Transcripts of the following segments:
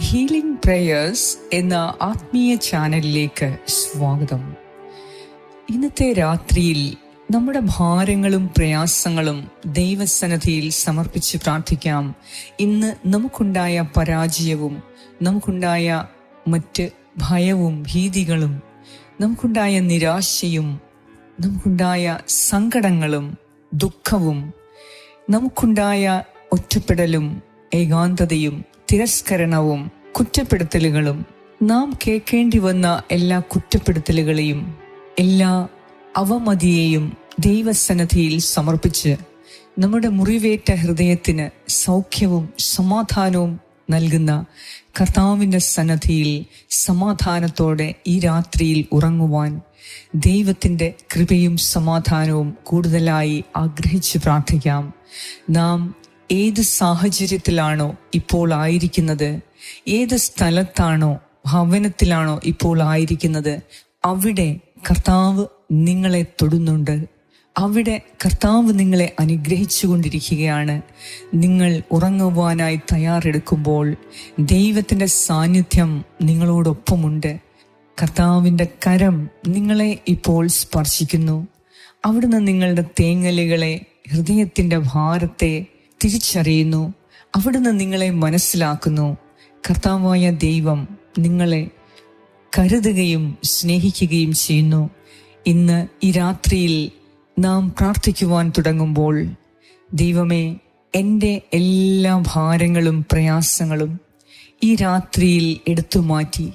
Healing prayers എന്ന ആത്മീയ ചാനലിലേക്ക് സ്വാഗതം. ഇന്നത്തെ രാത്രിയിൽ നമ്മുടെ ഭാരങ്ങളും പ്രയാസങ്ങളും ദൈവസന്നദ്ധിയിൽ സമർപ്പിച്ച് പ്രാർത്ഥിക്കാം. ഇന്ന് നമുക്കുണ്ടായ പരാജയവും നമുക്കുണ്ടായ മറ്റ് ഭയവും ഭീതികളും നമുക്കുണ്ടായ നിരാശയും നമുക്കുണ്ടായ സങ്കടങ്ങളും ദുഃഖവും നമുക്കുണ്ടായ ഒറ്റപ്പെടലും ഏകാന്തതയും തിരസ്കരണവും കുറ്റപ്പെടുത്തലുകളും നാം കേൾക്കേണ്ടി വന്ന എല്ലാ കുറ്റപ്പെടുത്തലുകളെയും എല്ലാ അവമതിയെയും ദൈവസന്നദ്ധിയിൽ സമർപ്പിച്ച് നമ്മുടെ മുറിവേറ്റ ഹൃദയത്തിന് സൗഖ്യവും സമാധാനവും നൽകുന്ന കർത്താവിന്റെ സന്നദ്ധിയിൽ സമാധാനത്തോടെ ഈ രാത്രിയിൽ ഉറങ്ങുവാൻ ദൈവത്തിന്റെ കൃപയും സമാധാനവും കൂടുതലായി ആഗ്രഹിച്ച് പ്രാർത്ഥിക്കാം. നാം ഏത് സാഹചര്യത്തിലാണോ ഇപ്പോൾ ആയിരിക്കുന്നത്? ഏത് സ്ഥലത്താണോ ഭവനത്തിലാണോ ഇപ്പോൾ ആയിരിക്കുന്നത്? അവിടെ കർത്താവ് നിങ്ങളെ തൊടുന്നുണ്ട്. അവിടെ കർത്താവ് നിങ്ങളെ അനുഗ്രഹിച്ചു കൊണ്ടിരിക്കുകയാണ് നിങ്ങൾ ഉറങ്ങുവാനായി തയ്യാറെടുക്കുമ്പോൾ ദൈവത്തിന്റെ സാന്നിധ്യം നിങ്ങളോടൊപ്പമുണ്ട്. കർത്താവിന്റെ കരം നിങ്ങളെ ഇപ്പോൾ സ്പർശിക്കുന്നു. അവിടുന്ന് നിങ്ങളുടെ തേങ്ങലുകളെ ഹൃദയത്തിന്റെ ഭാരത്തെ തിരിച്ചറിയുന്നു. അവിടുന്ന് നിങ്ങളെ മനസ്സിലാക്കുന്നു. കർത്താവായ ദൈവം നിങ്ങളെ കരുതുകയും സ്നേഹിക്കുകയും ചെയ്യുന്നു. ഇന്ന് ഈ രാത്രിയിൽ നാം പ്രാർത്ഥിക്കുവാൻ തുടങ്ങുമ്പോൾ ദൈവമേ എന്റെ എല്ലാ ഭാരങ്ങളും പ്രയാസങ്ങളും ഈ രാത്രിയിൽ എടുത്തു മാറ്റി.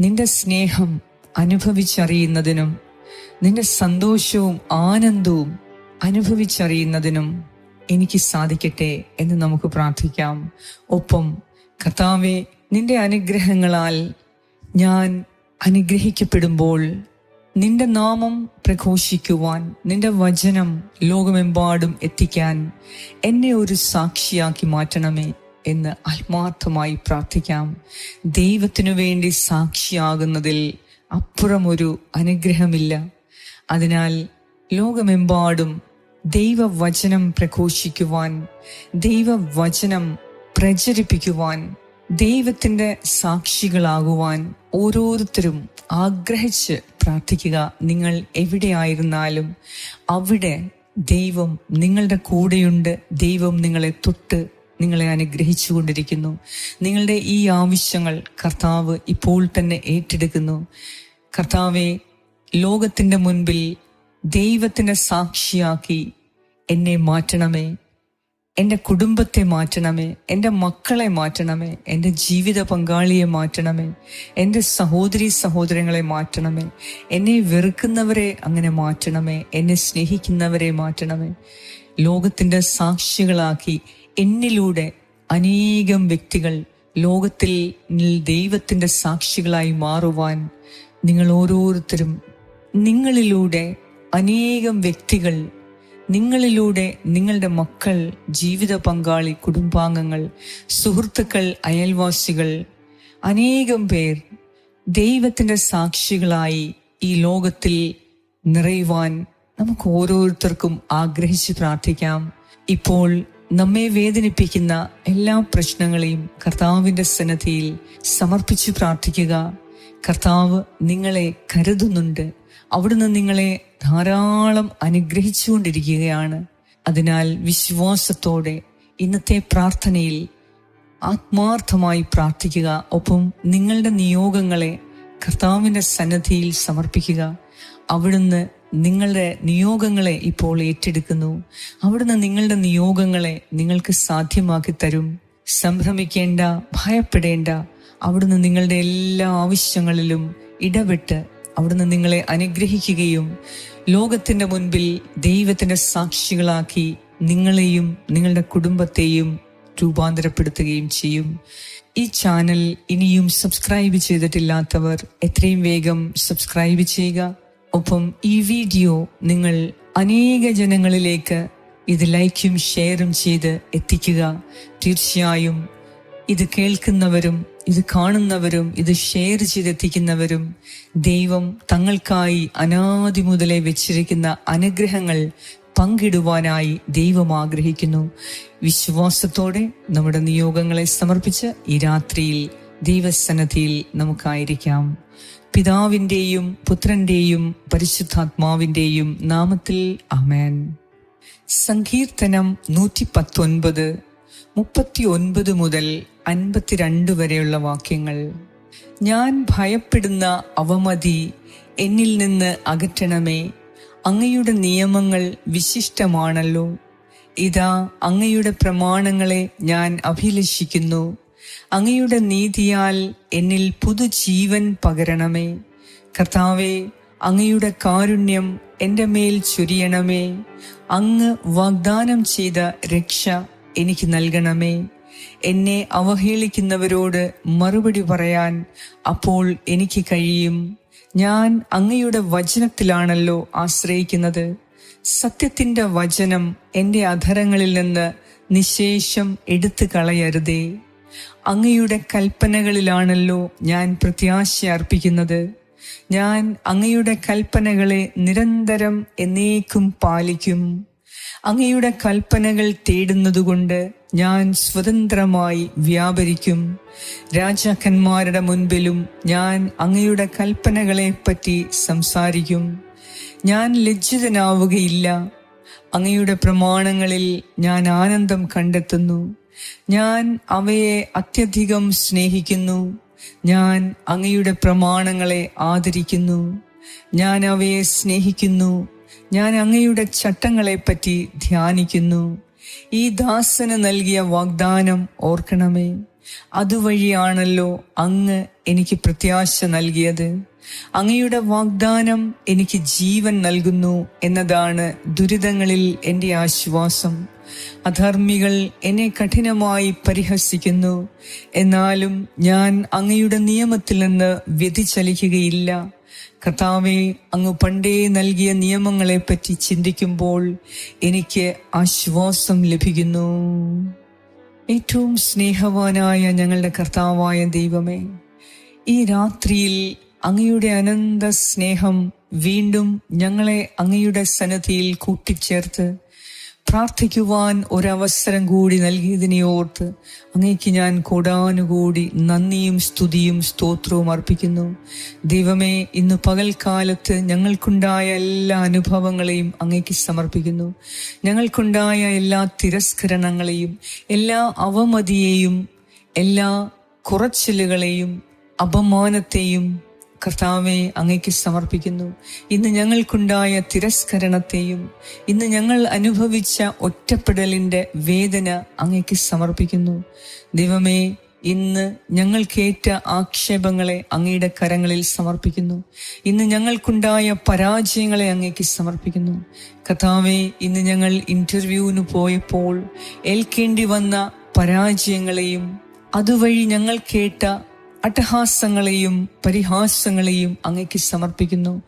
നിന്റെ സ്നേഹം അനുഭവിച്ചറിയുന്നതിനും നിന്റെ സന്തോഷവും ആനന്ദവും അനുഭവിച്ചറിയുന്നതിനും എനിക്ക് സാധിക്കട്ടെ എന്ന് നമുക്ക് പ്രാർത്ഥിക്കാം. ഒപ്പം കർത്താവെ നിന്റെ അനുഗ്രഹങ്ങളാൽ ഞാൻ അനുഗ്രഹിക്കപ്പെടുമ്പോൾ നിന്റെ നാമം പ്രഘോഷിക്കുവാൻ നിന്റെ വചനം ലോകമെമ്പാടും എത്തിക്കാൻ എന്നെ ഒരു സാക്ഷിയാക്കി മാറ്റണമേ എന്ന് ആത്മാർത്ഥമായി പ്രാർത്ഥിക്കാം. ദൈവത്തിനു വേണ്ടി സാക്ഷിയാകുന്നതിൽ അപ്പുറമൊരു അനുഗ്രഹമില്ല. അതിനാൽ ലോകമെമ്പാടും ദൈവവചനം പ്രഘോഷിക്കുവാൻ ദൈവവചനം പ്രചരിപ്പിക്കുവാൻ ദൈവത്തിന്റെ സാക്ഷികളാകുവാൻ ഓരോരുത്തരും ആഗ്രഹിച്ച് പ്രാർത്ഥിക്കുക. നിങ്ങൾ എവിടെയായിരുന്നാലും അവിടെ ദൈവം നിങ്ങളുടെ കൂടെയുണ്ട്. ദൈവം നിങ്ങളെ തൊട്ട് നിങ്ങളെ അനുഗ്രഹിച്ചു കൊണ്ടിരിക്കുന്നു നിങ്ങളുടെ ഈ ആവശ്യങ്ങൾ കർത്താവ് ഇപ്പോൾ തന്നെ ഏറ്റെടുക്കുന്നു. കർത്താവെ ലോകത്തിന്റെ മുൻപിൽ ദൈവത്തിന്റെ സാക്ഷിയാക്കി എന്നെ മാറ്റണമേ. എന്റെ കുടുംബത്തെ മാറ്റണമേ. എന്റെ മക്കളെ മാറ്റണമേ. എന്റെ ജീവിത പങ്കാളിയെ മാറ്റണമേ. എന്റെ സഹോദരി സഹോദരങ്ങളെ മാറ്റണമേ. എന്നെ വെറുക്കുന്നവരെ അങ്ങനെ മാറ്റണമേ. എന്നെ സ്നേഹിക്കുന്നവരെ മാറ്റണമേ. ലോകത്തിന്റെ സാക്ഷികളാക്കി എന്നിലൂടെ അനേകം വ്യക്തികൾ ലോകത്തിൽ ദൈവത്തിന്റെ സാക്ഷികളായി മാറുവാൻ നിങ്ങൾ ഓരോരുത്തരും നിങ്ങളിലൂടെ അനേകം വ്യക്തികൾ നിങ്ങളിലൂടെ നിങ്ങളുടെ മക്കൾ ജീവിത പങ്കാളി കുടുംബാംഗങ്ങൾ സുഹൃത്തുക്കൾ അയൽവാസികൾ അനേകം പേർ ദൈവത്തിന്റെ സാക്ഷികളായി ഈ ലോകത്തിൽ നിറയുവാൻ നമുക്ക് ഓരോരുത്തർക്കും ആഗ്രഹിച്ച് പ്രാർത്ഥിക്കാം. ഇപ്പോൾ നമ്മെ വേദനിപ്പിക്കുന്ന എല്ലാ പ്രശ്നങ്ങളെയും കർത്താവിന്റെ സന്നദ്ധിയിൽ സമർപ്പിച്ച് പ്രാർത്ഥിക്കുക. കർത്താവ് നിങ്ങളെ കരുതുന്നുണ്ട്. അവിടുന്ന് നിങ്ങളെ ധാരാളം അനുഗ്രഹിച്ചുകൊണ്ടിരിക്കുകയാണ്. അതിനാൽ വിശ്വാസത്തോടെ ഇന്നത്തെ പ്രാർത്ഥനയിൽ ആത്മാർത്ഥമായി പ്രാർത്ഥിക്കുക. ഒപ്പം നിങ്ങളുടെ നിയോഗങ്ങളെ കർത്താവിന്റെ സന്നദ്ധിയിൽ സമർപ്പിക്കുക. അവിടുന്ന് നിങ്ങളുടെ നിയോഗങ്ങളെ ഇപ്പോൾ ഏറ്റെടുക്കുന്നു. അവിടുന്ന് നിങ്ങളുടെ നിയോഗങ്ങളെ നിങ്ങൾക്ക് സാധ്യമാക്കി തരും. സംഭ്രമിക്കേണ്ട ഭയപ്പെടേണ്ട അവിടുന്ന് നിങ്ങളുടെ എല്ലാ ആവശ്യങ്ങളിലും ഇടപെട്ട് അവിടുന്ന് നിങ്ങളെ അനുഗ്രഹിക്കുകയും ലോകത്തിന്റെ മുൻപിൽ ദൈവത്തിന്റെ സാക്ഷികളാക്കി നിങ്ങളെയും നിങ്ങളുടെ കുടുംബത്തെയും രൂപാന്തരപ്പെടുത്തുകയും ചെയ്യും. ഈ ചാനൽ ഇനിയും സബ്സ്ക്രൈബ് ചെയ്തിട്ടില്ലാത്തവർ എത്രയും വേഗം സബ്സ്ക്രൈബ് ചെയ്യുക. ഒപ്പം ഈ വീഡിയോ നിങ്ങൾ അനേക ജനങ്ങളിലേക്ക് ഇത് ലൈക്കും ഷെയറും ചെയ്ത് എത്തിക്കുക. തീർച്ചയായും ഇത് കേൾക്കുന്നവരും ഇത് കാണുന്നവരും ഇത് ഷെയർ ചെയ്തെത്തിക്കുന്നവരും ദൈവം തങ്ങൾക്കായി അനാദി മുതലേ വെച്ചിരിക്കുന്ന അനുഗ്രഹങ്ങൾ പങ്കിടുവാനായി ദൈവം ആഗ്രഹിക്കുന്നു. വിശ്വാസത്തോടെ നമ്മുടെ നിയോഗങ്ങളെ സമർപ്പിച്ച് ഈ രാത്രിയിൽ ദൈവസന്നദ്ധിയിൽ നമുക്കായിരിക്കാം. പിതാവിന്റെയും പുത്രന്റെയും പരിശുദ്ധാത്മാവിന്റെയും നാമത്തിൽ അമേൻ സങ്കീർത്തനം നൂറ്റി പത്തൊൻപത് മുപ്പത്തി ഒൻപത് മുതൽ അൻപത്തിരണ്ട് വരെയുള്ള വാക്യങ്ങൾ. ഞാൻ ഭയപ്പെടുന്ന അവമതി എന്നിൽ നിന്ന് അകറ്റണമേ. അങ്ങയുടെ നിയമങ്ങൾ വിശിഷ്ടമാണല്ലോ. ഇതാ അങ്ങയുടെ പ്രമാണങ്ങളെ ഞാൻ അഭിലഷിക്കുന്നു. അങ്ങയുടെ നീതിയാൽ എന്നിൽ പുതുജീവൻ പകരണമേ. കർത്താവെ അങ്ങയുടെ കാരുണ്യം എന്റെ മേൽ ചൊരിയണമേ. അങ്ങ് വാഗ്ദാനം ചെയ്ത രക്ഷ എനിക്ക് നൽകണമേ. എന്നെ അവഹേളിക്കുന്നവരോട് മറുപടി പറയാൻ അപ്പോൾ എനിക്ക് കഴിയും. ഞാൻ അങ്ങയുടെ വചനത്തിലാണല്ലോ ആശ്രയിക്കുന്നത്. സത്യത്തിന്റെ വചനം എന്റെ അധരങ്ങളിൽ നിന്ന് നിശേഷം എടുത്തു കളയരുതേ അങ്ങയുടെ കൽപ്പനകളിലാണല്ലോ ഞാൻ പ്രത്യാശ അർപ്പിക്കുന്നത്. ഞാൻ അങ്ങയുടെ കൽപ്പനകളെ നിരന്തരം എന്നേക്കും പാലിക്കും. അങ്ങയുടെ കൽപ്പനകൾ തേടുന്നതുകൊണ്ട് ഞാൻ സ്വതന്ത്രമായി വ്യാപരിക്കും. രാജാക്കന്മാരുടെ മുൻപിലും ഞാൻ അങ്ങയുടെ കൽപ്പനകളെപ്പറ്റി സംസാരിക്കും. ഞാൻ ലജ്ജിതനാവുകയില്ല. അങ്ങയുടെ പ്രമാണങ്ങളിൽ ഞാൻ ആനന്ദം കണ്ടെത്തുന്നു. ഞാൻ അവയെ അത്യധികം സ്നേഹിക്കുന്നു. ഞാൻ അങ്ങയുടെ പ്രമാണങ്ങളെ ആദരിക്കുന്നു. ഞാൻ അവയെ സ്നേഹിക്കുന്നു. ഞാൻ അങ്ങയുടെ ചട്ടങ്ങളെപ്പറ്റി ധ്യാനിക്കുന്നു. ഈ ദാസന് നൽകിയ വാഗ്ദാനം ഓർക്കണമേ. അതുവഴിയാണല്ലോ അങ്ങ് എനിക്ക് പ്രത്യാശ നൽകിയത്. അങ്ങയുടെ വാഗ്ദാനം എനിക്ക് ജീവൻ നൽകുന്നു എന്നതാണ് ദുരിതങ്ങളിൽ എന്റെ ആശ്വാസം. അധർമ്മികൾ എന്നെ കഠിനമായി പരിഹസിക്കുന്നു. എന്നാലും ഞാൻ അങ്ങയുടെ നിയമത്തിൽ നിന്ന് വ്യതിചലിക്കുകയില്ല. കർത്താവെ അങ്ങ് പണ്ടേ നൽകിയ നിയമങ്ങളെപ്പറ്റി ചിന്തിക്കുമ്പോൾ എനിക്ക് ആശ്വാസം ലഭിക്കുന്നു. ഏറ്റവും സ്നേഹവാനായ ഞങ്ങളുടെ കർത്താവായ ദൈവമേ ഈ രാത്രിയിൽ അങ്ങയുടെ അനന്ത സ്നേഹം വീണ്ടും ഞങ്ങളെ അങ്ങയുടെ സന്നദ്ധിയിൽ കൂട്ടിച്ചേർത്ത് പ്രാർത്ഥിക്കുവാൻ ഒരവസരം കൂടി നൽകിയതിനെ ഓർത്ത് അങ്ങേക്ക് ഞാൻ കോടാനുകൂടി നന്ദിയും സ്തുതിയും സ്തോത്രവും അർപ്പിക്കുന്നു. ദൈവമേ ഇന്ന് പകൽക്കാലത്ത് ഞങ്ങൾക്കുണ്ടായ എല്ലാ അനുഭവങ്ങളെയും അങ്ങേക്ക് സമർപ്പിക്കുന്നു. ഞങ്ങൾക്കുണ്ടായ എല്ലാ തിരസ്കരണങ്ങളെയും എല്ലാ അവമതിയെയും എല്ലാ കുറച്ചിലുകളെയും അപമാനത്തെയും കർത്താവെ അങ്ങയ്ക്ക് സമർപ്പിക്കുന്നു. ഇന്ന് ഞങ്ങൾക്കുണ്ടായ തിരസ്കരണത്തെയും ഇന്ന് ഞങ്ങൾ അനുഭവിച്ച ഒറ്റപ്പെടലിന്റെ വേദന അങ്ങയ്ക്ക് സമർപ്പിക്കുന്നു. ദൈവമേ ഇന്ന് ഞങ്ങൾക്കേറ്റ ആക്ഷേപങ്ങളെ അങ്ങയുടെ കരങ്ങളിൽ സമർപ്പിക്കുന്നു. ഇന്ന് ഞങ്ങൾക്കുണ്ടായ പരാജയങ്ങളെ അങ്ങേക്ക് സമർപ്പിക്കുന്നു. കഥാവെ ഇന്ന് ഞങ്ങൾ ഇന്റർവ്യൂവിന് പോയപ്പോൾ ഏൽക്കേണ്ടി വന്ന പരാജയങ്ങളെയും അതുവഴി ഞങ്ങൾ കേട്ട അട്ടഹാസങ്ങളെയും പരിഹാസങ്ങളെയും അങ്ങയ്ക്ക് സമർപ്പിക്കുന്നു.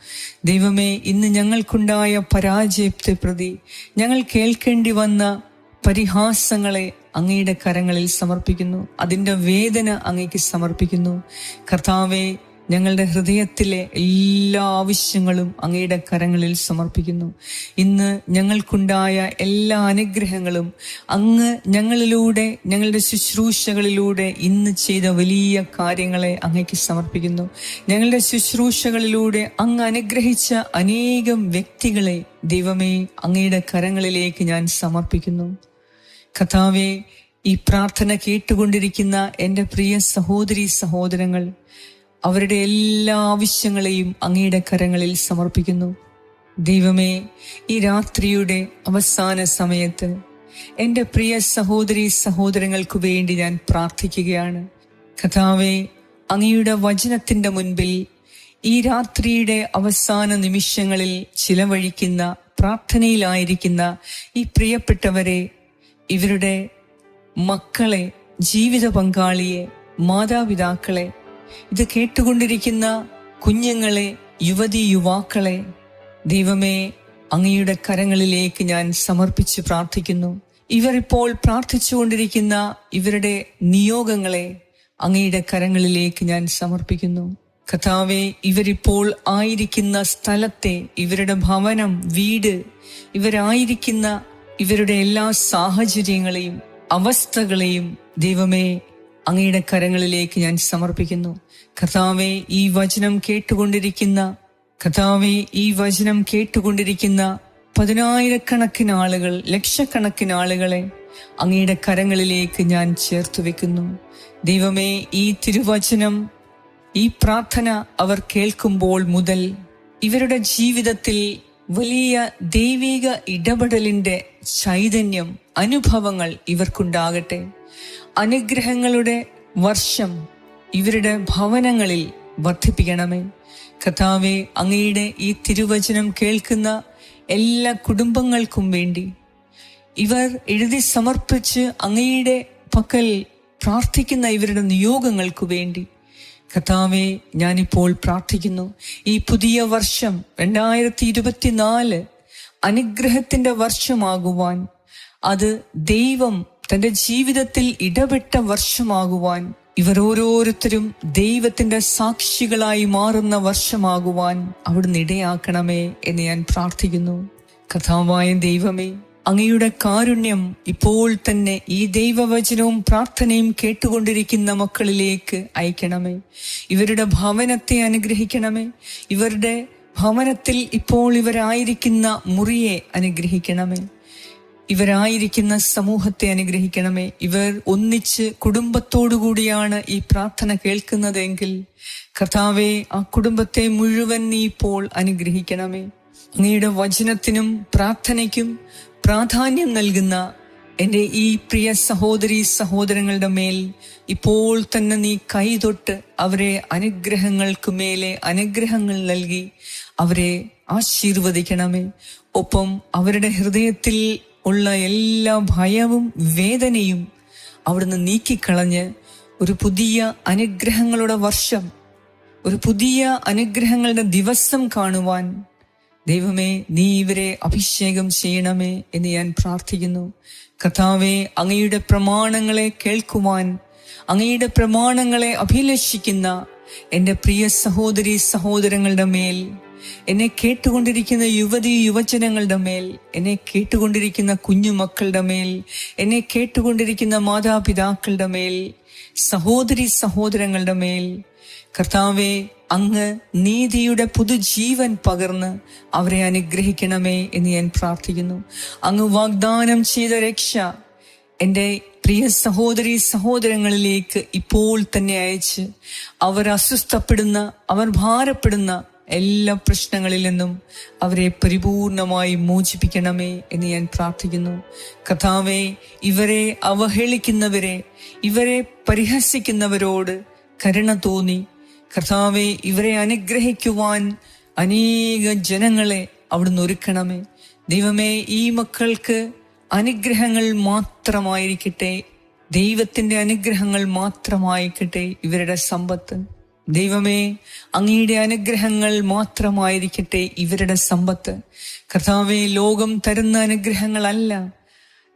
ദൈവമേ ഇന്ന് ഞങ്ങൾക്കുണ്ടായ പരാജയത്തെ പ്രതി ഞങ്ങൾ കേൾക്കേണ്ടി വന്ന പരിഹാസങ്ങളെ അങ്ങയുടെ കരങ്ങളിൽ സമർപ്പിക്കുന്നു. അതിന്റെ വേദന അങ്ങയ്ക്ക് സമർപ്പിക്കുന്നു. കർത്താവെ ഞങ്ങളുടെ ഹൃദയത്തിലെ എല്ലാ ആവശ്യങ്ങളും അങ്ങയുടെ കരങ്ങളിൽ സമർപ്പിക്കുന്നു. ഇന്ന് ഞങ്ങൾക്കുണ്ടായ എല്ലാ അനുഗ്രഹങ്ങളും അങ്ങ് ഞങ്ങളിലൂടെ ഞങ്ങളുടെ ശുശ്രൂഷകളിലൂടെ ഇന്ന് ചെയ്ത വലിയ കാര്യങ്ങളെ അങ്ങയ്ക്ക് സമർപ്പിക്കുന്നു. ഞങ്ങളുടെ ശുശ്രൂഷകളിലൂടെ അങ്ങ് അനുഗ്രഹിച്ച അനേകം വ്യക്തികളെ ദൈവമേ അങ്ങയുടെ കരങ്ങളിലേക്ക് ഞാൻ സമർപ്പിക്കുന്നു. കഥാവെ ഈ പ്രാർത്ഥന കേട്ടുകൊണ്ടിരിക്കുന്ന എന്റെ പ്രിയ സഹോദരി സഹോദരങ്ങൾ അവരുടെ എല്ലാ ആവശ്യങ്ങളെയും അങ്ങയുടെ കരങ്ങളിൽ സമർപ്പിക്കുന്നു. ദൈവമേ ഈ രാത്രിയുടെ അവസാന സമയത്ത് എന്റെ പ്രിയ സഹോദരി സഹോദരങ്ങൾക്ക് വേണ്ടി ഞാൻ പ്രാർത്ഥിക്കുകയാണ്. കഥാവെ അങ്ങയുടെ വചനത്തിന്റെ മുൻപിൽ ഈ രാത്രിയുടെ അവസാന നിമിഷങ്ങളിൽ ചിലവഴിക്കുന്ന പ്രാർത്ഥനയിലായിരിക്കുന്ന ഈ പ്രിയപ്പെട്ടവരെ ഇവരുടെ മക്കളെ ജീവിത പങ്കാളിയെ മാതാപിതാക്കളെ ഇത് കേട്ടുകൊണ്ടിരിക്കുന്ന കുഞ്ഞുങ്ങളെ യുവതി യുവാക്കളെ ദൈവമേ അങ്ങയുടെ കരങ്ങളിലേക്ക് ഞാൻ സമർപ്പിച്ച് പ്രാർത്ഥിക്കുന്നു. ഇവരിപ്പോൾ പ്രാർത്ഥിച്ചുകൊണ്ടിരിക്കുന്ന ഇവരുടെ നിയോഗങ്ങളെ അങ്ങയുടെ കരങ്ങളിലേക്ക് ഞാൻ സമർപ്പിക്കുന്നു. കഥാവെ ഇവരിപ്പോൾ ആയിരിക്കുന്ന സ്ഥലത്തെ ഇവരുടെ ഭവനം വീട് ഇവരായിരിക്കുന്ന ഇവരുടെ എല്ലാ സാഹചര്യങ്ങളെയും അവസ്ഥകളെയും ദൈവമേ അങ്ങയുടെ കരങ്ങളിലേക്ക് ഞാൻ സമർപ്പിക്കുന്നു. കർത്താവെ ഈ വചനം കേട്ടുകൊണ്ടിരിക്കുന്ന കർത്താവെ ഈ വചനം കേട്ടുകൊണ്ടിരിക്കുന്ന പതിനായിരക്കണക്കിന് ആളുകൾ ലക്ഷക്കണക്കിന് ആളുകളെ അങ്ങയുടെ കരങ്ങളിലേക്ക് ഞാൻ ചേർത്ത് വെക്കുന്നു. ദൈവമേ ഈ തിരുവചനം ഈ പ്രാർത്ഥന അവർ കേൾക്കുമ്പോൾ മുതൽ ഇവരുടെ ജീവിതത്തിൽ വലിയ ദൈവിക ഇടപെടലിന്റെ ചൈതന്യം അനുഭവങ്ങൾ ഇവർക്കുണ്ടാകട്ടെ. അനുഗ്രഹങ്ങളുടെ വർഷം ഇവരുടെ ഭവനങ്ങളിൽ വർദ്ധിപ്പിക്കണമേ. കഥാവെ അങ്ങയുടെ ഈ തിരുവചനം കേൾക്കുന്ന എല്ലാ കുടുംബങ്ങൾക്കും വേണ്ടി ഇവർ എഴുതി സമർപ്പിച്ച് അങ്ങയുടെ പക്കൽ പ്രാർത്ഥിക്കുന്ന ഇവരുടെ നിയോഗങ്ങൾക്കു വേണ്ടി. കഥാവെ ഞാനിപ്പോൾ പ്രാർത്ഥിക്കുന്നു. ഈ പുതിയ വർഷം രണ്ടായിരത്തി ഇരുപത്തിനാല് അനുഗ്രഹത്തിന്റെ വർഷമാകുവാൻ അത് ദൈവം തന്റെ ജീവിതത്തിൽ ഇടപെട്ട വർഷമാകുവാൻ ഇവർ ഓരോരുത്തരും ദൈവത്തിന്റെ സാക്ഷികളായി മാറുന്ന വർഷമാകുവാൻ അവിടുന്ന് ഇടയാക്കണമേ എന്ന് ഞാൻ പ്രാർത്ഥിക്കുന്നു. കഥാവായ ദൈവമേ അങ്ങയുടെ കാരുണ്യം ഇപ്പോൾ തന്നെ ഈ ദൈവവചനവും പ്രാർത്ഥനയും കേട്ടുകൊണ്ടിരിക്കുന്ന മക്കളിലേക്ക് അയക്കണമേ. ഇവരുടെ ഭവനത്തെ അനുഗ്രഹിക്കണമേ. ഇവരുടെ ഭവനത്തിൽ ഇപ്പോൾ ഇവരായിരിക്കുന്ന മുറിയെ അനുഗ്രഹിക്കണമേ. ഇവരായിരിക്കുന്ന സമൂഹത്തെ അനുഗ്രഹിക്കണമേ. ഇവർ ഒന്നിച്ച് കുടുംബത്തോടുകൂടിയാണ് ഈ പ്രാർത്ഥന കേൾക്കുന്നതെങ്കിൽ കർത്താവെ ആ കുടുംബത്തെ മുഴുവൻ നീ ഇപ്പോൾ അനുഗ്രഹിക്കണമേ. അങ്ങയുടെ വചനത്തിനും പ്രാർത്ഥനയ്ക്കും പ്രാധാന്യം നൽകുന്ന എന്റെ ഈ പ്രിയ സഹോദരി സഹോദരങ്ങളുടെ മേൽ ഇപ്പോൾ തന്നെ നീ കൈതൊട്ട് അവരെ അനുഗ്രഹങ്ങൾക്ക് മേലെ അനുഗ്രഹങ്ങൾ നൽകി അവരെ ആശീർവദിക്കണമേ. ഒപ്പം അവരുടെ ഹൃദയത്തിൽ ഉള്ള എല്ലാ ഭയവും വേദനയും അവിടുന്ന് നീക്കിക്കളഞ്ഞ് ഒരു പുതിയ അനുഗ്രഹങ്ങളുടെ വർഷം ഒരു പുതിയ അനുഗ്രഹങ്ങളുടെ ദിവസം കാണുവാൻ ദൈവമേ നീ ഇവരെ അഭിഷേകം ചെയ്യണമേ എന്ന് ഞാൻ പ്രാർത്ഥിക്കുന്നു. കഥാവെ അങ്ങയുടെ പ്രമാണങ്ങളെ കേൾക്കുവാൻ അങ്ങയുടെ പ്രമാണങ്ങളെ അഭിലഷിക്കുന്ന എന്റെ പ്രിയ സഹോദരി സഹോദരങ്ങളുടെ മേൽ എന്നെ കേട്ടുകൊണ്ടിരിക്കുന്ന യുവതി യുവജനങ്ങളുടെ മേൽ എന്നെ കേട്ടുകൊണ്ടിരിക്കുന്ന കുഞ്ഞുമക്കളുടെ മേൽ എന്നെ കേട്ടുകൊണ്ടിരിക്കുന്ന മാതാപിതാക്കളുടെ മേൽ സഹോദരി സഹോദരങ്ങളുടെ മേൽ. കർത്താവെ അങ്ങ് നീതിയുടെ പുതുജീവൻ പകർന്ന് അവരെ അനുഗ്രഹിക്കണമേ എന്ന് ഞാൻ പ്രാർത്ഥിക്കുന്നു. അങ്ങ് വാഗ്ദാനം ചെയ്ത രക്ഷ എന്റെ പ്രിയ സഹോദരി സഹോദരങ്ങളിലേക്ക് ഇപ്പോൾ തന്നെ അയച്ച് അവർ അസ്വസ്ഥപ്പെടുന്ന അവർ ഭാരപ്പെടുന്ന എല്ലാ പ്രശ്നങ്ങളിൽ നിന്നും അവരെ പരിപൂർണമായി മോചിപ്പിക്കണമേ എന്ന് ഞാൻ പ്രാർത്ഥിക്കുന്നു. കഥാവെ ഇവരെ അവഹേളിക്കുന്നവരെ ഇവരെ പരിഹസിക്കുന്നവരോട് കരുണ തോന്നി. കർത്താവെ ഇവരെ അനുഗ്രഹിക്കുവാൻ അനേക ജനങ്ങളെ അവിടുന്ന് ഒരുക്കണമേ. ദൈവമേ ഈ മക്കൾക്ക് അനുഗ്രഹങ്ങൾ മാത്രമായിരിക്കട്ടെ. ദൈവത്തിന്റെ അനുഗ്രഹങ്ങൾ മാത്രമായിരിക്കട്ടെ ഇവരുടെ സമ്പത്ത്. ദൈവമേ അങ്ങയുടെ അനുഗ്രഹങ്ങൾ മാത്രമായിരിക്കട്ടെ ഇവരുടെ സമ്പത്ത്. കർത്താവെ ലോകം തരുന്ന അനുഗ്രഹങ്ങളല്ല.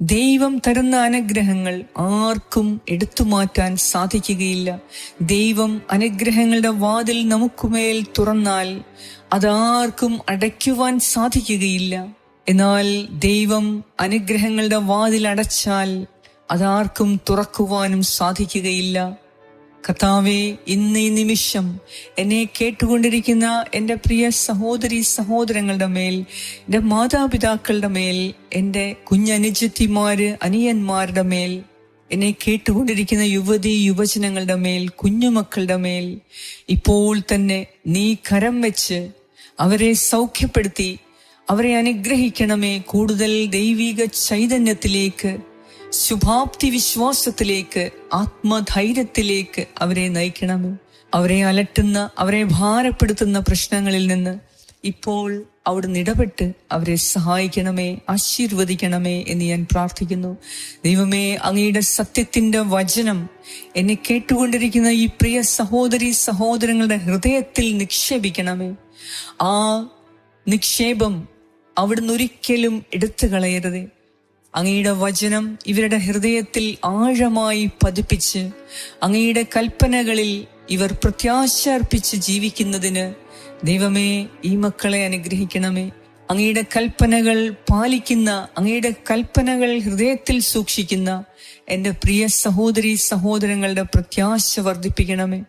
ദൈവം തരുന്ന അനുഗ്രഹങ്ങൾ ആർക്കും എടുത്തു മാറ്റാൻ സാധിക്കുകയില്ല. ദൈവം അനുഗ്രഹങ്ങളുടെ വാതിൽ നമുക്കുമേൽ തുറന്നാൽ അതാർക്കും അടയ്ക്കുവാൻ സാധിക്കുകയില്ല. എന്നാൽ ദൈവം അനുഗ്രഹങ്ങളുടെ വാതിൽ അടച്ചാൽ അതാർക്കും തുറക്കുവാനും സാധിക്കുകയില്ല. കർത്താവെ ഇന്ന് ഈ നിമിഷം എന്നെ കേട്ടുകൊണ്ടിരിക്കുന്ന എന്റെ പ്രിയ സഹോദരി സഹോദരങ്ങളുടെ മേൽ എന്റെ മാതാപിതാക്കളുടെ മേൽ എന്റെ കുഞ്ഞനുജത്തിമാര് അനിയന്മാരുടെ മേൽ എന്നെ കേട്ടുകൊണ്ടിരിക്കുന്ന യുവതി യുവജനങ്ങളുടെ മേൽ കുഞ്ഞുമക്കളുടെ മേൽ ഇപ്പോൾ തന്നെ നീ കരം വെച്ച് അവരെ സൗഖ്യപ്പെടുത്തി അവരെ അനുഗ്രഹിക്കണമേ കൂടുതൽ ദൈവിക ചൈതന്യത്തിലേക്ക് ശുഭാപ്തി വിശ്വാസത്തിലേക്ക് ആത്മധൈര്യത്തിലേക്ക് അവരെ നയിക്കണമേ. അവരെ അലട്ടുന്ന അവരെ ഭാരപ്പെടുത്തുന്ന പ്രശ്നങ്ങളിൽ നിന്ന് ഇപ്പോൾ അവിടുന്ന് ഇടപെട്ട് അവരെ സഹായിക്കണമേ ആശീർവദിക്കണമേ എന്ന് ഞാൻ പ്രാർത്ഥിക്കുന്നു. ദൈവമേ അങ്ങയുടെ സത്യത്തിന്റെ വചനം എന്നെ കേട്ടുകൊണ്ടിരിക്കുന്ന ഈ പ്രിയ സഹോദരി സഹോദരങ്ങളുടെ ഹൃദയത്തിൽ നിക്ഷേപിക്കണമേ. ആ നിക്ഷേപം അവിടുന്ന് ഒരിക്കലും എടുത്തു കളയരുതേ അങ്ങയുടെ വചനം ഇവരുടെ ഹൃദയത്തിൽ ആഴമായി പതിപ്പിച്ച് അങ്ങയുടെ കൽപ്പനകളിൽ ഇവർ പ്രത്യാശ അർപ്പിച്ച് ജീവിക്കുന്നതിന് ദൈവമേ ഈ മക്കളെ അനുഗ്രഹിക്കണമേ. അങ്ങയുടെ കൽപ്പനകൾ പാലിക്കുന്ന അങ്ങയുടെ കൽപ്പനകൾ ഹൃദയത്തിൽ സൂക്ഷിക്കുന്ന എന്റെ പ്രിയ സഹോദരി സഹോദരങ്ങളുടെ പ്രത്യാശ വർദ്ധിപ്പിക്കണമേ.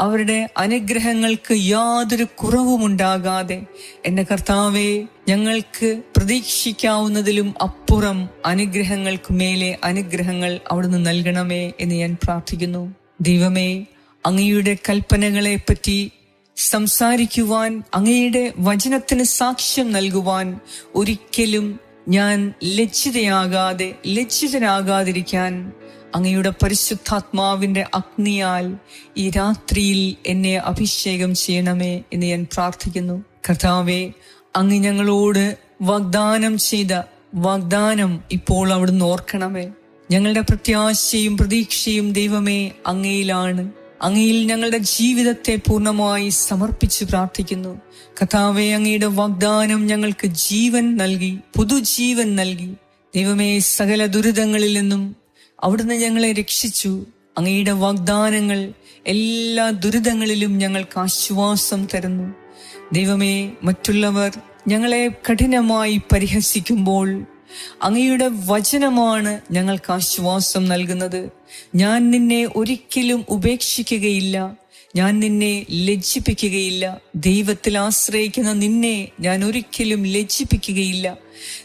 അവരുടെ അനുഗ്രഹങ്ങൾക്ക് യാതൊരു കുറവുമുണ്ടാകാതെ എന്റെ കർത്താവെ ഞങ്ങൾക്ക് പ്രതീക്ഷിക്കാവുന്നതിലും അപ്പുറം അനുഗ്രഹങ്ങൾക്ക് മേലെ അനുഗ്രഹങ്ങൾ അവിടുന്ന് നൽകണമേ എന്ന് ഞാൻ പ്രാർത്ഥിക്കുന്നു. ദൈവമേ അങ്ങയുടെ കൽപ്പനകളെ പറ്റി സംസാരിക്കുവാൻ അങ്ങയുടെ വചനത്തിന് സാക്ഷ്യം നൽകുവാൻ ഒരിക്കലും ഞാൻ ലജ്ജിതയാകാതെ ലജ്ജിതനാകാതിരിക്കാൻ അങ്ങയുടെ പരിശുദ്ധാത്മാവിന്റെ അഗ്നിയാൽ ഈ രാത്രിയിൽ എന്നെ അഭിഷേകം ചെയ്യണമേ എന്ന് ഞാൻ പ്രാർത്ഥിക്കുന്നു. കർത്താവെ അങ്ങ് ഞങ്ങളോട് വാഗ്ദാനം ചെയ്ത വാഗ്ദാനം ഇപ്പോൾ അവിടുന്ന് ഓർക്കണമേ. ഞങ്ങളുടെ പ്രത്യാശയും പ്രതീക്ഷയും ദൈവമേ അങ്ങയിലാണ്. അങ്ങയിൽ ഞങ്ങളുടെ ജീവിതത്തെ പൂർണമായി സമർപ്പിച്ച് പ്രാർത്ഥിക്കുന്നു. കഥാവെ അങ്ങയുടെ വാഗ്ദാനം ഞങ്ങൾക്ക് ജീവൻ നൽകി പുതുജീവൻ നൽകി. ദൈവമേ സകല ദുരിതങ്ങളിൽ നിന്നും അവിടുന്ന് ഞങ്ങളെ രക്ഷിച്ചു. അങ്ങയുടെ വാഗ്ദാനങ്ങൾ എല്ലാ ദുരിതങ്ങളിലും ഞങ്ങൾക്ക് ആശ്വാസം തരുന്നു. ദൈവമേ മറ്റുള്ളവർ ഞങ്ങളെ കഠിനമായി പരിഹസിക്കുമ്പോൾ അങ്ങയുടെ വചനമാണ് ഞങ്ങൾക്ക് ആശ്വാസം നൽകുന്നത്. ഞാൻ നിന്നെ ഒരിക്കലും ഉപേക്ഷിക്കുകയില്ല. ഞാൻ നിന്നെ ലജ്ജിപ്പിക്കുകയില്ല. ദൈവത്തിൽ ആശ്രയിക്കുന്ന നിന്നെ ഞാൻ ഒരിക്കലും ലജ്ജിപ്പിക്കുകയില്ല.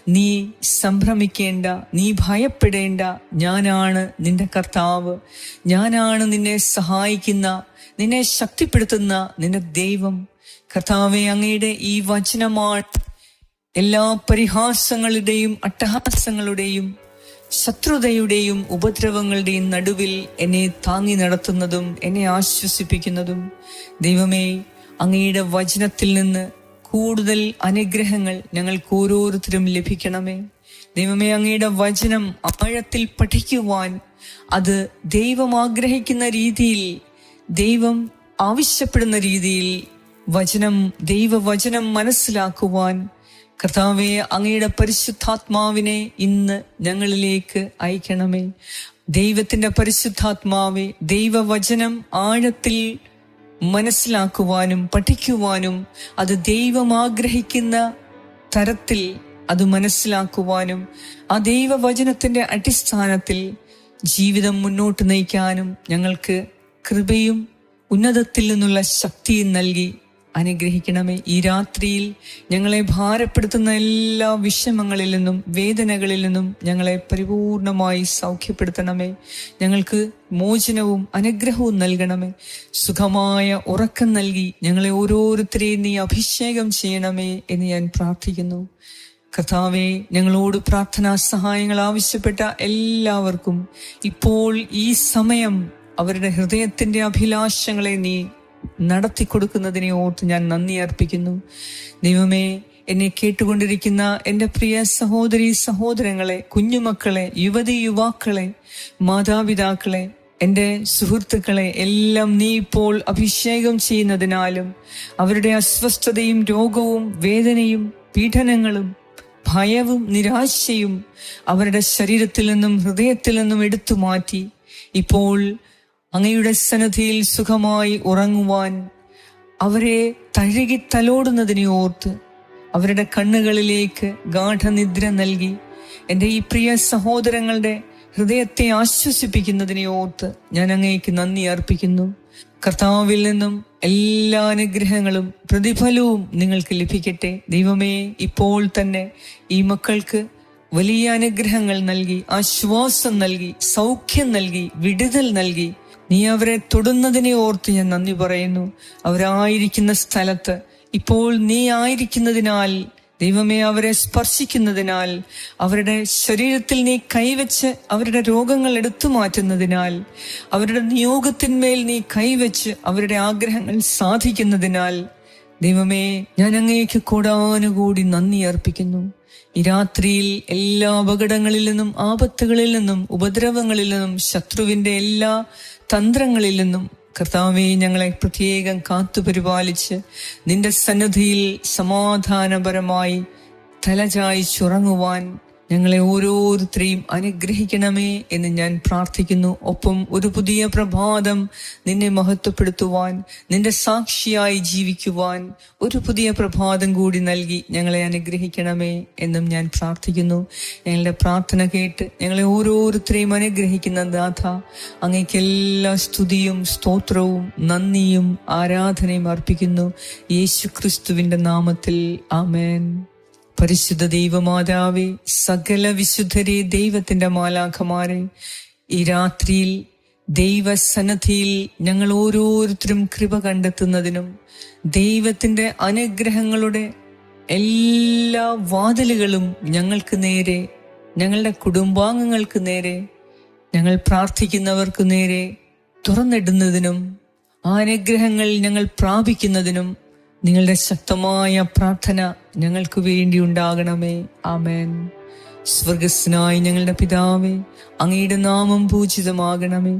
നീ സംഭ്രമിക്കേണ്ട നീ ഭയപ്പെടേണ്ട. ഞാനാണ് നിന്റെ കർത്താവ്. ഞാനാണ് നിന്നെ സഹായിക്കുന്ന നിന്നെ ശക്തിപ്പെടുത്തുന്ന നിന്റെ ദൈവം. കർത്താവെ അങ്ങയുടെ ഈ വചനമാണ് എല്ലാ പരിഹാസങ്ങളുടെയും അട്ടഹാസങ്ങളുടെയും ശത്രുതയുടെയും ഉപദ്രവങ്ങളുടെയും നടുവിൽ എന്നെ താങ്ങി നടത്തുന്നതും എന്നെ ആശ്വസിപ്പിക്കുന്നതും ദൈവമേ അങ്ങയുടെ വചനത്തിൽ നിന്ന് കൂടുതൽ അനുഗ്രഹങ്ങൾ ഞങ്ങൾക്ക് ഓരോരുത്തരും ലഭിക്കണമേ. ദൈവമേ അങ്ങയുടെ വചനം ആഴത്തിൽ പഠിക്കുവാൻ അത് ദൈവം ആഗ്രഹിക്കുന്ന രീതിയിൽ ദൈവം ആവശ്യപ്പെടുന്ന രീതിയിൽ വചനം ദൈവവചനം മനസ്സിലാക്കുവാൻ കർത്താവെ അങ്ങയുടെ പരിശുദ്ധാത്മാവിനെ ഇന്ന് ഞങ്ങളിലേക്ക് അയക്കണമേ. ദൈവത്തിന്റെ പരിശുദ്ധാത്മാവെ ദൈവവചനം ആഴത്തിൽ മനസ്സിലാക്കുവാനും പഠിക്കുവാനും അത് ദൈവം ആഗ്രഹിക്കുന്ന തരത്തിൽ അത് മനസ്സിലാക്കുവാനും ആ ദൈവവചനത്തിന്റെ അടിസ്ഥാനത്തിൽ ജീവിതം മുന്നോട്ട് നയിക്കാനും ഞങ്ങൾക്ക് കൃപയും ഉന്നതത്തിൽ നിന്നുള്ള ശക്തിയും നൽകി അനുഗ്രഹിക്കണമേ. ഈ രാത്രിയിൽ ഞങ്ങളെ ഭാരപ്പെടുത്തുന്ന എല്ലാ വിഷമങ്ങളിൽ നിന്നും വേദനകളിൽ നിന്നും ഞങ്ങളെ പരിപൂർണമായി സൗഖ്യപ്പെടുത്തണമേ. ഞങ്ങൾക്ക് മോചനവും അനുഗ്രഹവും നൽകണമേ. സുഖമായ ഉറക്കം നൽകി ഞങ്ങളെ ഓരോരുത്തരെയും നീ അഭിഷേകം ചെയ്യണമേ എന്ന് ഞാൻ പ്രാർത്ഥിക്കുന്നു. കർത്താവെ ഞങ്ങളോട് പ്രാർത്ഥനാ സഹായങ്ങൾ ആവശ്യപ്പെട്ട എല്ലാവർക്കും ഇപ്പോൾ ഈ സമയം അവരുടെ ഹൃദയത്തിന്റെ അഭിലാഷങ്ങളെ നീ നടത്തി കൊടുക്കുന്നതിനെ ഓർത്ത് ഞാൻ നന്ദി അർപ്പിക്കുന്നു. ദൈവമേ എന്നെ കേട്ടുകൊണ്ടിരിക്കുന്ന എന്റെ പ്രിയ സഹോദരി സഹോദരങ്ങളെ കുഞ്ഞുമക്കളെ യുവതി യുവാക്കളെ മാതാപിതാക്കളെ എന്റെ സുഹൃത്തുക്കളെ എല്ലാം നീ ഇപ്പോൾ അഭിഷേകം ചെയ്യുന്നതിനാലും അവരുടെ അസ്വസ്ഥതയും രോഗവും വേദനയും പീഡനങ്ങളും ഭയവും നിരാശയും അവരുടെ ശരീരത്തിൽ നിന്നും ഹൃദയത്തിൽ നിന്നും എടുത്തു മാറ്റി ഇപ്പോൾ അങ്ങയുടെ സന്നദ്ധിയിൽ സുഖമായി ഉറങ്ങുവാൻ അവരെ തഴുകി തലോടുന്നതിനെ ഓർത്ത് അവരുടെ കണ്ണുകളിലേക്ക് ഗാഠനിദ്ര നൽകി എന്റെ ഈ പ്രിയ സഹോദരങ്ങളുടെ ഹൃദയത്തെ ആശ്വസിപ്പിക്കുന്നതിനെ ഓർത്ത് ഞാൻ അങ്ങേക്ക് നന്ദി അർപ്പിക്കുന്നു. കർത്താവിൽ നിന്നും എല്ലാ അനുഗ്രഹങ്ങളും പ്രതിഫലവും നിങ്ങൾക്ക് ലഭിക്കട്ടെ. ദൈവമേ ഇപ്പോൾ തന്നെ ഈ മക്കൾക്ക് വലിയ അനുഗ്രഹങ്ങൾ നൽകി ആശ്വാസം നൽകി സൗഖ്യം നൽകി വിടുതൽ നൽകി. നീ അവരെ തൊടുന്നതിനെ ഓർത്ത് ഞാൻ നന്ദി പറയുന്നു. അവരായിരിക്കുന്ന സ്ഥലത്ത് ഇപ്പോൾ നീ ആയിരിക്കുന്നതിനാൽ ദൈവമേ അവരെ സ്പർശിക്കുന്നതിനാൽ അവരുടെ ശരീരത്തിൽ നീ കൈവച്ച് അവരുടെ രോഗങ്ങൾ എടുത്തു മാറ്റുന്നതിനാൽ അവരുടെ നിയോഗത്തിന്മേൽ നീ കൈവച്ച് അവരുടെ ആഗ്രഹങ്ങൾ സാധിക്കുന്നതിനാൽ ദൈവമേ ഞാൻ അങ്ങേക്ക് കൂടാനുകൂടി നന്ദി അർപ്പിക്കുന്നു. ഈ രാത്രിയിൽ എല്ലാ അപകടങ്ങളിൽ നിന്നും ആപത്തുകളിൽ നിന്നും ഉപദ്രവങ്ങളിൽ നിന്നും ശത്രുവിന്റെ എല്ലാ തന്ത്രങ്ങളിൽ നിന്നും കർത്താവെ ഞങ്ങളെ പ്രത്യേകം കാത്തുപരിപാലിച്ച് നിന്റെ സന്നദ്ധിയിൽ സമാധാനപരമായി തലചായിച്ചുറങ്ങുവാൻ ഞങ്ങളെ ഓരോരുത്തരെയും അനുഗ്രഹിക്കണമേ എന്ന് ഞാൻ പ്രാർത്ഥിക്കുന്നു. ഒപ്പം ഒരു പുതിയ പ്രഭാതം നിന്നെ മഹത്വപ്പെടുത്തുവാൻ നിന്റെ സാക്ഷിയായി ജീവിക്കുവാൻ ഒരു പുതിയ പ്രഭാതം കൂടി നൽകി ഞങ്ങളെ അനുഗ്രഹിക്കണമേ എന്നും ഞാൻ പ്രാർത്ഥിക്കുന്നു. ഞങ്ങളുടെ പ്രാർത്ഥന കേട്ട് ഞങ്ങളെ ഓരോരുത്തരെയും അനുഗ്രഹിക്കുന്ന ദാഥ അങ്ങേക്ക് എല്ലാ സ്തുതിയും സ്തോത്രവും നന്ദിയും ആരാധനയും അർപ്പിക്കുന്നു. യേശു ക്രിസ്തുവിന്റെ നാമത്തിൽ ആമേൻ. പരിശുദ്ധ ദൈവമാതാവേ സകല വിശുദ്ധരെ ദൈവത്തിന്റെ മാലാഖമാരെ ഈ രാത്രിയിൽ ദൈവസന്നദ്ധിയിൽ ഞങ്ങൾ ഓരോരുത്തരും കൃപ കണ്ടെത്തുന്നതിനും ദൈവത്തിന്റെ അനുഗ്രഹങ്ങളുടെ എല്ലാ വാതിലുകളും ഞങ്ങൾക്ക് നേരെ ഞങ്ങളുടെ കുടുംബാംഗങ്ങൾക്ക് നേരെ ഞങ്ങൾ പ്രാർത്ഥിക്കുന്നവർക്ക് നേരെ തുറന്നിടുന്നതിനും ആ അനുഗ്രഹങ്ങൾ ഞങ്ങൾ പ്രാപിക്കുന്നതിനും നിങ്ങളുടെ ശക്തമായ പ്രാർത്ഥന ഞങ്ങൾക്ക് വേണ്ടി ഉണ്ടാകണമേ. ആമേൻ. സ്വർഗസ്നായി ഞങ്ങളുടെ പിതാവേ അങ്ങയുടെ നാമം പൂജിതമാകണമേ.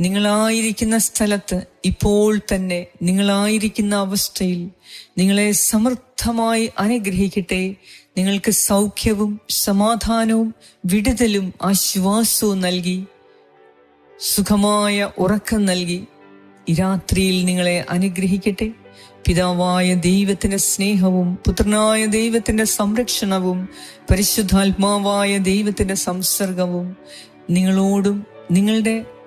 നിങ്ങളായിരിക്കുന്ന സ്ഥലത്ത് ഇപ്പോൾ തന്നെ നിങ്ങളായിരിക്കുന്ന അവസ്ഥയിൽ നിങ്ങളെ സമർത്ഥമായി അനുഗ്രഹിക്കട്ടെ. നിങ്ങൾക്ക് സൗഖ്യവും സമാധാനവും വിടുതലും ആശ്വാസവും നൽകി. സുഖമായ ഉറക്കം നൽകി. ഈ രാത്രിയിൽ നിങ്ങളെ അനുഗ്രഹിക്കട്ടെ. പിതാവായ ദൈവത്തിന്റെ സ്നേഹവും പുത്രനായ ദൈവത്തിന്റെ സംരക്ഷണവും പരിശുദ്ധാത്മാവായ ദൈവത്തിന്റെ സംസർഗവും നിങ്ങളോടും നിങ്ങളുടെ